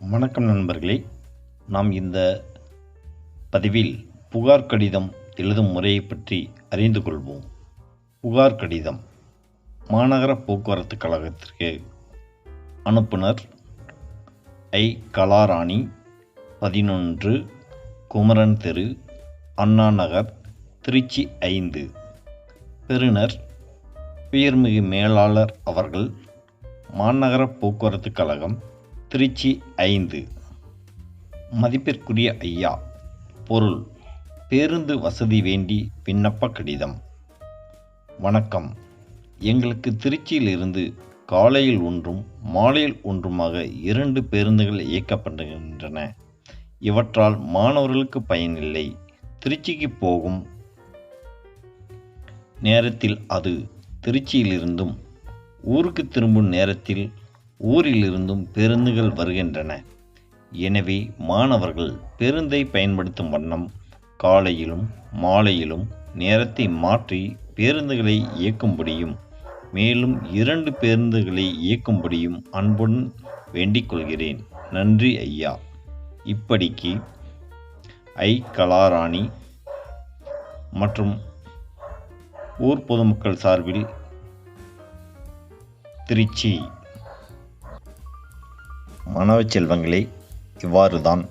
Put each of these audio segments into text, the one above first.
வணக்கம் நண்பர்களே. நாம் இந்த பதிவில் புகார் கடிதம் எழுதும் முறையை பற்றி அறிந்து கொள்வோம். புகார் கடிதம் மாநகர போக்குவரத்து கழகத்திற்கு அனுப்புனர் ஐ. கலாராணி பதினொன்று குமரன் தெரு அண்ணா நகர் திருச்சி ஐந்து. பெறுநர் உயர்மிகு மேலாளர் அவர்கள் மாநகர போக்குவரத்து கழகம் திருச்சி ஐந்து. மதிப்பிற்குரிய ஐயா பொருள் பேருந்து வசதி வேண்டி விண்ணப்ப கடிதம். வணக்கம். எங்களுக்கு திருச்சியிலிருந்து காலையில் ஒன்றும் மாலையில் ஒன்றுமாக இரண்டு பேருந்துகள் இயக்கப்படுகின்றன. இவற்றால் மாணவர்களுக்கு பயனில்லை திருச்சிக்கு போகும் நேரத்தில் அது திருச்சியிலிருந்தும் ஊருக்கு திரும்பும் நேரத்தில் ஊரிலிருந்தும் பேருந்துகள் வருகின்றன. எனவே மாணவர்கள் பேருந்தை பயன்படுத்தும் வண்ணம் காலையிலும் மாலையிலும் நேரத்தை மாற்றி பேருந்துகளை இயக்கும்படியும் மேலும் இரண்டு பேருந்துகளை இயக்கும்படியும் அன்புடன் வேண்டிக் கொள்கிறேன். நன்றி ஐயா. இப்படிக்கு ஐ. கலாராணி மற்றும் ஊர் பொதுமக்கள் சார்பில் திருச்சி மாணவ செல்வங்களே இவ்வாறு தான்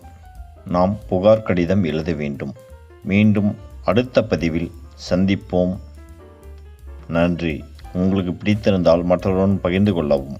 நாம் புகார் கடிதம் எழுத வேண்டும். மீண்டும் அடுத்த பதிவில் சந்திப்போம். நன்றி. உங்களுக்கு பிடித்திருந்தால் மற்றவருடன் பகிர்ந்து கொள்ளவும்.